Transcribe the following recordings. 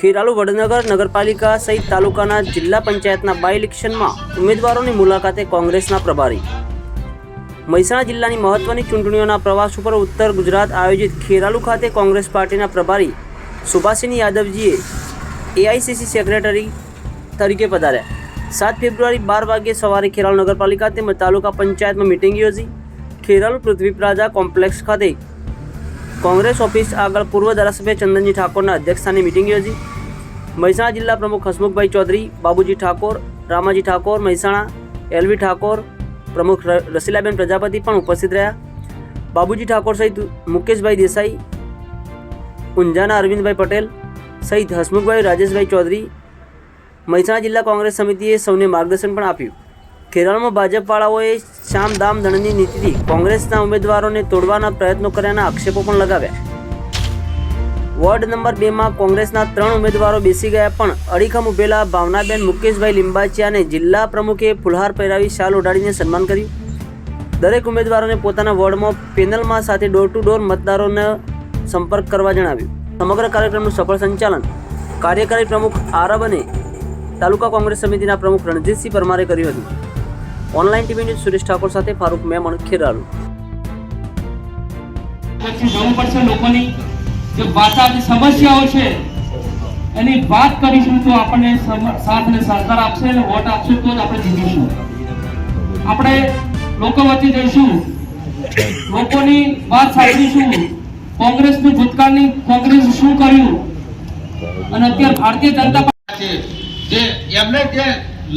ખેરાલુ વડનગર નગરપાલિકા સહિત તાલુકાના જિલ્લા પંચાયતના બાય ઇલેક્શનમાં ઉમેદવારોની મુલાકાતે કોંગ્રેસના પ્રભારી. મહેસાણા જિલ્લાની મહત્વની ચૂંટણીઓના પ્રવાસ ઉપર ઉત્તર ગુજરાત આયોજિત ખેરાલુ ખાતે કોંગ્રેસ પાર્ટીના પ્રભારી સુભાષિની યાદવજીએ એઆઈસીસી સેક્રેટરી તરીકે પધાર્યા. સાત ફેબ્રુઆરી બાર વાગ્યે સવારે ખેરાલુ નગરપાલિકા તેમજ તાલુકા પંચાયતમાં મિટિંગ યોજી ખેરાલુ પૃથ્વી પ્રાજા કોમ્પ્લેક્સ ખાતે કોંગ્રેસ ઓફિસ આગળ પૂર્વ ધારાસભ્ય ચંદનજી ઠાકોરના અધ્યક્ષસ્થાને મિટિંગ યોજી. મહેસાણા જિલ્લા પ્રમુખ હસમુખભાઈ ચૌધરી, બાબુજી ઠાકોર, રામાજી ઠાકોર, મહેસાણા એલવી ઠાકોર, પ્રમુખ રસીલાબેન પ્રજાપતિ પણ ઉપસ્થિત રહ્યા. બાબુજી ઠાકોર સહિત મુકેશભાઈ દેસાઈ, ઊંઝાના અરવિંદભાઈ પટેલ સહિત હસમુખભાઈ, રાજેશભાઈ ચૌધરી મહેસાણા જિલ્લા કોંગ્રેસ સમિતિએ સૌને માર્ગદર્શન પણ આપ્યું. કેરળમાં ભાજપવાળાઓએ શામ દામ દંડની નીતિથી કોંગ્રેસના ઉમેદવારોને તોડવાના પ્રયત્નો કર્યાના આક્ષેપો પણ લગાવ્યા. વોર્ડ નંબર બેમાં કોંગ્રેસના ત્રણ ઉમેદવારો બેસી ગયા પણ અડીખમ ઉભેલા ભાવનાબેન મુકેશભાઈ લિંબાચિયાને જિલ્લા પ્રમુખે ફુલહાર પહેરાવી શાલ ઉડાડીને સન્માન કર્યું. દરેક ઉમેદવારોને પોતાના વોર્ડમાં પેનલમાં સાથે ડોર ટુ ડોર મતદારોને સંપર્ક કરવા જણાવ્યું. સમગ્ર કાર્યક્રમનું સફળ સંચાલન કાર્યકારી પ્રમુખ આરબ અને તાલુકા કોંગ્રેસ સમિતિના પ્રમુખ રણજીતસિંહ પરમારે કર્યું હતું. Online TV news Suresh Thakor સાથે ફારૂક મેમણ, ખેરાલુ. જવું પડશે લોકોની જે ભાષા જે સમસ્યાઓ છે, એની વાત કરીશું તો આપણને સાથ અને સહકાર આપશે અને વોટ આપશે તો જ આપણે જીતીશું. આપણે લોકો વચ્ચે જઈશું, લોકોની વાત સાંભળીશું. કોંગ્રેસની ભૂતકાળની, કોંગ્રેસ શું કર્યું? અને અત્યારે ભારતીય જનતા પાર્ટી છે જે એમને જે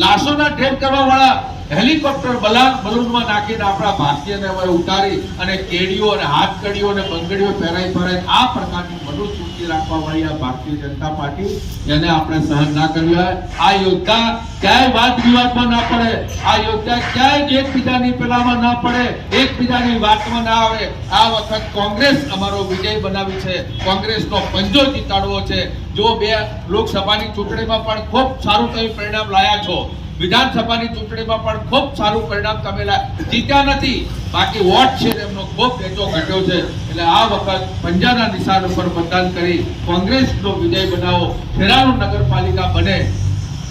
લાશોના ઠેર કરવા વાળા હેલિકોપ્ટર બલાન બલૂનમાં નાખીને આપણા ભારતીયને હવે ઉતારી અને કેડીઓ અને હાથકડીઓ અને બંગડીઓ પહેરાઈ પહેરાઈ આ પ્રકારની મનુસ્મૃતિ રાખવા વાળી આ ભારતીય જનતા પાર્ટી એને આપણે સહન ના કર્યું હોય. આ યોદ્ધા ક્યાંય વાદ વિવાદમાં ના પડે. આ યોદ્ધા ક્યાંય એકબીજાની પેલામાં ના પડે. એકબીજાની વાતમાં ના આવે. આ વખત કોંગ્રેસ અમારો વિજય બનાવી છે. કોંગ્રેસનો પંજો જીતાડવો છે. જો બે લોકસભાની ચૂંટણીમાં પણ ખૂબ સારું તમે પરિણામ લાયા છો વિધાનસભાની ચૂંટણીમાં પણ ખૂબ સારું પરિણામ તમે લા- જીત્યા નથી. બાકી વોટ છે એમનો ખૂબ ટેચો ઘટ્યો છે. એટલે આ વખત પંજાના નિશાન ઉપર મતદાન કરી કોંગ્રેસનો વિજય બનાવો, ખેરાલુ નગરપાલિકા બને.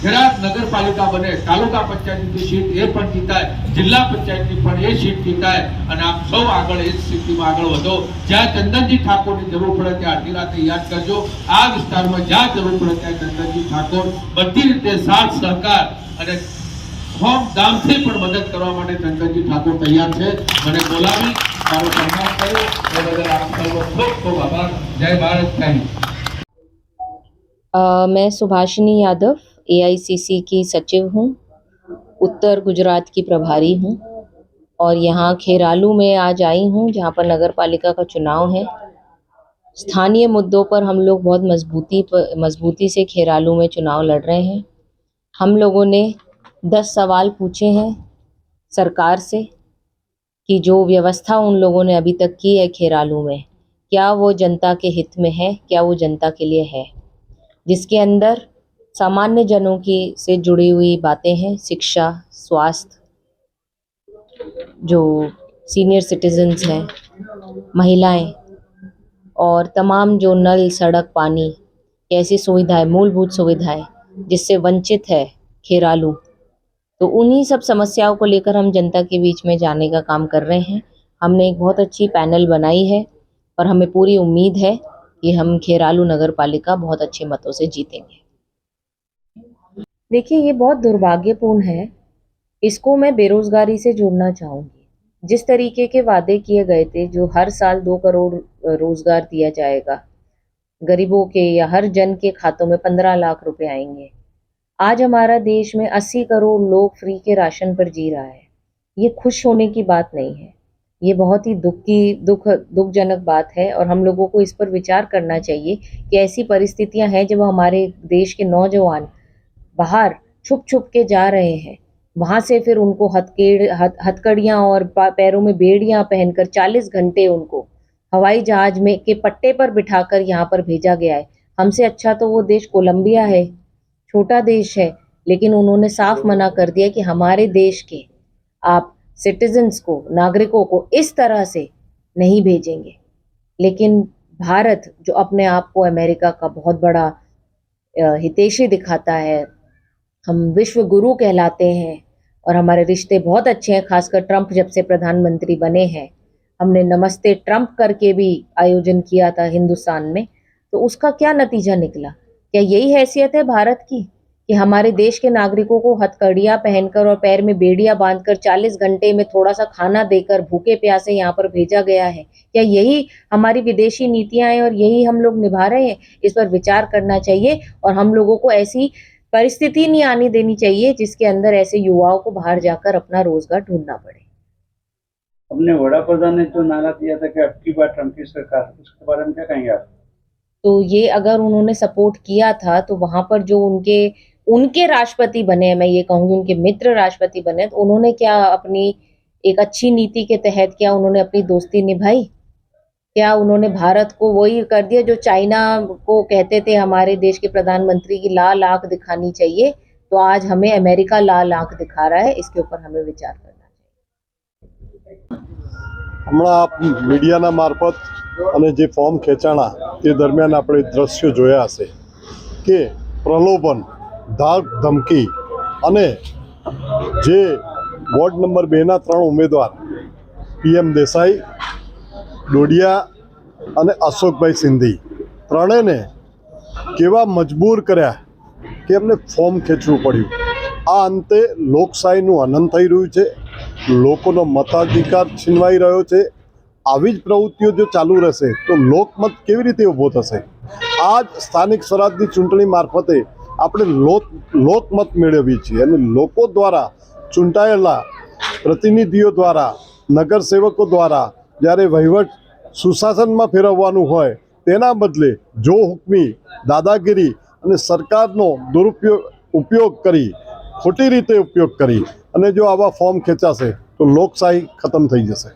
જરાક નગરપાલિકા બને, તાલુકા પંચાયતની સીટ એ પણ જીતાય, જિલ્લા પંચાયતની પણ એ સીટ જીતાય અને આપ સૌ આગળ એ સ્થિતિમાં આગળ વધો. જ્યાં ચંદનજી ઠાકોરની જરૂર પડે ત્યાં અડધી રાતે યાદ કરજો. આ વિસ્તારમાં જ્યાં જરૂર પડે ત્યાં ચંદનજી ઠાકોર બધી રીતે સાથ, સહકાર અને હોમધામથી પણ મદદ કરવા માટે ચંદનજી ઠાકોર તૈયાર છે. મને બોલાવી, મારો સન્માન કર્યો એ બદલ આપ સૌનો ખૂબ ખૂબ આભાર. જય ભારત થેન્ક મેં સુભાષની યાદવ एआईसीसी की सचिव हूँ, उत्तर गुजरात की प्रभारी हूँ और यहाँ खेरालू में आज आई हूँ, जहाँ पर नगर पालिका का चुनाव है। स्थानीय मुद्दों पर हम लोग बहुत मजबूती पर मजबूती से खेरालू में चुनाव लड़ रहे हैं। हम लोगों ने दस सवाल पूछे हैं सरकार से कि जो व्यवस्था उन लोगों ने अभी तक की है खेरालू में, क्या वो जनता के हित में है, क्या वो जनता के लिए है? जिसके अंदर सामान्य जनों की से जुड़ी हुई बातें हैं, शिक्षा, स्वास्थ्य, जो सीनियर सिटीजन्स हैं, महिलाएँ, और तमाम जो नल, सड़क, पानी, ऐसी सुविधाएँ, मूलभूत सुविधाएँ, जिससे वंचित है खेरालू। तो उन्हीं सब समस्याओं को लेकर हम जनता के बीच में जाने का काम कर रहे हैं। हमने एक बहुत अच्छी पैनल बनाई है और हमें पूरी उम्मीद है कि हम खेरालू नगर पालिका बहुत अच्छे मतों से जीतेंगे। देखिए, ये बहुत दुर्भाग्यपूर्ण है। इसको मैं बेरोजगारी से जोड़ना चाहूँगी। जिस तरीके के वादे किए गए थे, जो हर साल दो करोड़ रोज़गार दिया जाएगा, गरीबों के या हर जन के खातों में पंद्रह लाख रुपए आएँगे। आज हमारा देश में अस्सी करोड़ लोग फ्री के राशन पर जी रहा है। ये खुश होने की बात नहीं है। ये बहुत ही दुख की दुख, दुखजनक बात है और हम लोगों को इस पर विचार करना चाहिए कि ऐसी परिस्थितियाँ हैं जब हमारे देश के नौजवान बाहर छुप छुप के जा रहे हैं। वहाँ से फिर उनको हथकेड़, हथ, हथकड़ियाँ और पैरों में बेड़ियाँ पहनकर 40 घंटे उनको हवाई जहाज़ में के पट्टे पर बिठाकर यहाँ पर भेजा गया है। हमसे अच्छा तो वो देश कोलंबिया है। छोटा देश है, लेकिन उन्होंने साफ़ मना कर दिया कि हमारे देश के आप सिटीजन्स को, नागरिकों को इस तरह से नहीं भेजेंगे। लेकिन भारत, जो अपने आप को अमेरिका का बहुत बड़ा हितैषी दिखाता है हम विश्व गुरु कहलाते हैं और हमारे रिश्ते बहुत अच्छे हैं, खासकर ट्रंप जब से प्रधानमंत्री बने हैं। हमने नमस्ते ट्रंप करके भी आयोजन किया था हिंदुस्तान में। तो उसका क्या नतीजा निकला? क्या यही हैसियत है भारत की कि हमारे देश के नागरिकों को हथकड़ियाँ पहनकर और पैर में बेड़ियाँ बांधकर 40 घंटे में थोड़ा सा खाना देकर भूखे प्यासे यहाँ पर भेजा गया है? क्या यही हमारी विदेशी नीतियाँ हैं और यही हम लोग निभा रहे हैं? इस पर विचार करना चाहिए और हम लोगों को ऐसी परिस्थिति नहीं आनी देनी चाहिए जिसके अंदर ऐसे युवाओं को बाहर जाकर अपना रोज़गार ढूंढना पड़े। हमने वड़ा प्रधान ने जो नारा दिया था कि अब की बार ट्रंप की सरकार उसके बारे में क्या कहेंगे आप? तो ये अगर उन्होंने सपोर्ट किया था तो वहाँ पर जो उनके उनके राष्ट्रपति बने हैं मैं ये कहूँगी उनके मित्र राष्ट्रपति बने तो उन्होंने क्या अपनी एक अच्छी नीति के तहत क्या उन्होंने अपनी दोस्ती निभाई? क्या उन्होंने भारत को वही कर दिया जो चाइना को कहते थे हमारे देश के प्रधानमंत्री की लाल आंख दिखानी चाहिए तो आज हमें अमेरिका लाल आंख दिखा रहा है इसके ऊपर हमें विचार करना चाहिए હમણાં મીડિયાના મારફત અને જે ફોર્મ ખેંચાણા તે દરમિયાન આપણે દ્રશ્યો જોયા હશે કે પ્રલોભન ધાક ધમકી અને જે વોર્ડ નંબર બેના ત્રણ ઉમેદવાર પીએમ દેસાઈ ડોડિયા અને અશોકભાઈ સિંધી. ત્રણેયને કેવા મજબૂર કર્યા કે એમને ફોર્મ ખેંચવું પડ્યું. આ અંતે લોકશાહીનું આનંદ થઈ રહ્યું છે. લોકોનો મતાધિકાર છીનવાઈ રહ્યો છે. આવી જ પ્રવૃત્તિઓ જો ચાલુ રહેશે, તો લોકમત કેવી રીતે ઊભો થશે? આ જ સ્થાનિક સ્વરાજની ચૂંટણી મારફતે આપણે લોક લોકમત મેળવીએ છીએ અને લોકો દ્વારા ચૂંટાયેલા પ્રતિનિધિઓ દ્વારા, નગરસેવકો દ્વારા જ્યારે વહીવટ સુશાસનમાં ફેરવવાનું હોય, તેના બદલે જો હુકમી, દાદાગીરી અને સરકારનો દુરુપયોગ, ઉપયોગ કરી, ખોટી રીતે ઉપયોગ કરી અને જો આવા ફોર્મ ખેંચાશે, તો લોકશાહી ખતમ થઈ જશે.